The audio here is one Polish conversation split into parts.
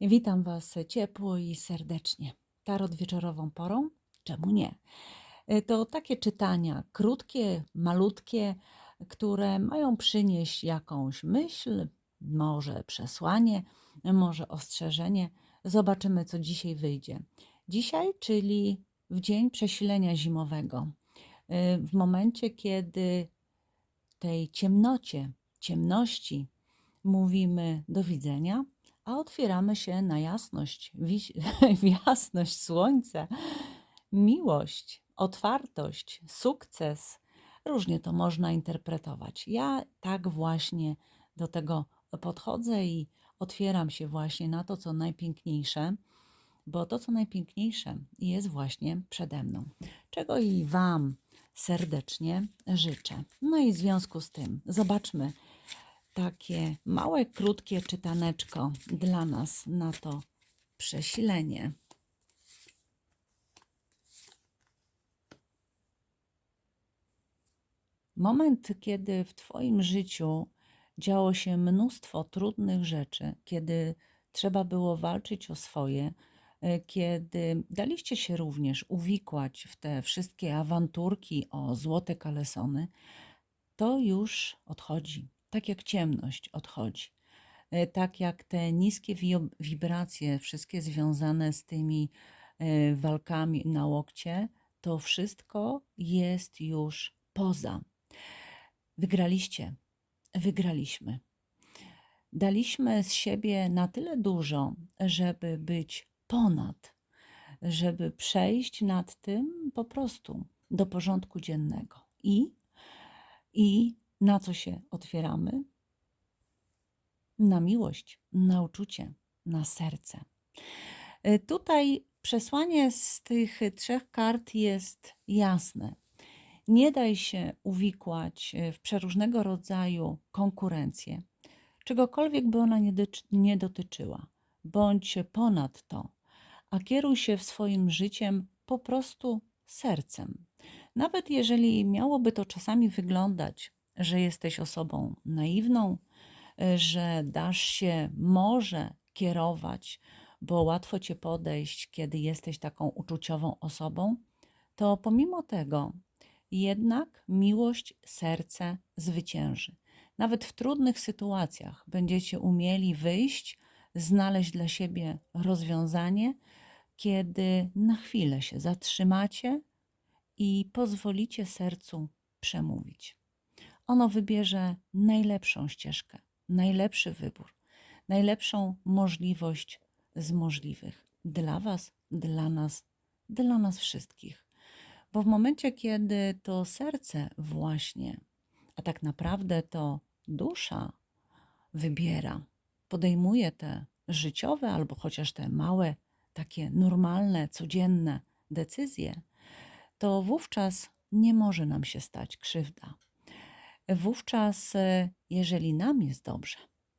Witam Was ciepło i serdecznie. Tarot wieczorową porą? Czemu nie? E, To takie czytania krótkie, malutkie, które mają przynieść jakąś myśl, może przesłanie, może ostrzeżenie. Zobaczymy, co dzisiaj wyjdzie. Dzisiaj, czyli w dzień przesilenia zimowego, e, w momencie, kiedy tej ciemnocie, ciemności mówimy do widzenia, a otwieramy się na jasność, w jasność słońca, miłość, otwartość, sukces. Różnie to można interpretować. Ja tak właśnie do tego podchodzę i otwieram się właśnie na to, co najpiękniejsze, bo to, co najpiękniejsze, jest właśnie przede mną, czego i Wam serdecznie życzę. No i w związku z tym, zobaczmy, takie małe, krótkie czytaneczko dla nas na to przesilenie. Moment, kiedy w Twoim życiu działo się mnóstwo trudnych rzeczy, kiedy trzeba było walczyć o swoje, e, kiedy daliście się również uwikłać w te wszystkie awanturki o złote kalesony, to już odchodzi. Tak jak ciemność odchodzi. E, Tak jak te niskie wi- wibracje, wszystkie związane z tymi e, walkami na łokcie, to wszystko jest już poza. Wygraliście, wygraliśmy. Daliśmy z siebie na tyle dużo, żeby być ponad, żeby przejść nad tym po prostu do porządku dziennego. I i na co się otwieramy? Na miłość, na uczucie, na serce. Y, Tutaj przesłanie z tych trzech kart jest jasne. Nie daj się uwikłać y, w przeróżnego rodzaju konkurencję, czegokolwiek by ona nie, dotyczyła. Bądź ponad to, a kieruj się w swoim życiem po prostu sercem. Nawet jeżeli miałoby to czasami wyglądać, że jesteś osobą naiwną, y, że dasz się może kierować, bo łatwo cię podejść, kiedy jesteś taką uczuciową osobą, to pomimo tego jednak miłość, serce zwycięży. Nawet w trudnych sytuacjach będziecie umieli wyjść, znaleźć dla siebie rozwiązanie, kiedy na chwilę się zatrzymacie i pozwolicie sercu przemówić. Ono wybierze najlepszą ścieżkę, najlepszy wybór, najlepszą możliwość z możliwych dla Was, dla nas, dla nas wszystkich. Bo w momencie, kiedy to serce właśnie, a tak naprawdę to dusza wybiera, podejmuje te życiowe albo chociaż te małe, takie normalne, codzienne decyzje, to wówczas nie może nam się stać krzywda. Wówczas, e, jeżeli nam jest dobrze,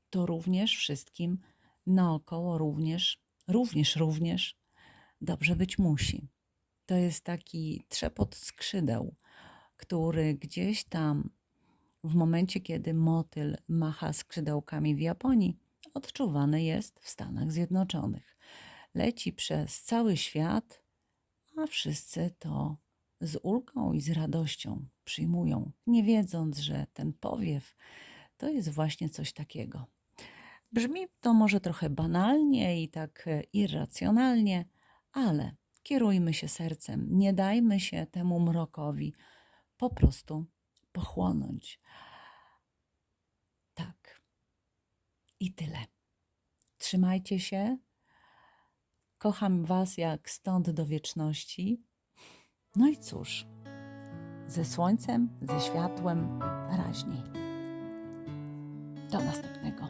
to również wszystkim naokoło również, również, również dobrze być musi. To jest taki trzepot skrzydeł, który gdzieś tam w momencie, kiedy motyl macha skrzydełkami w Japonii, odczuwany jest w Stanach Zjednoczonych. Leci przez cały świat, a wszyscy to z ulgą i z radością przyjmują, nie wiedząc, że ten powiew to jest właśnie coś takiego. Brzmi to może trochę banalnie i tak e, irracjonalnie, ale kierujmy się sercem, nie dajmy się temu mrokowi po prostu pochłonąć. Tak. I tyle. Trzymajcie się. Kocham Was jak stąd do wieczności. No i cóż, ze słońcem, ze światłem raźniej. Do następnego.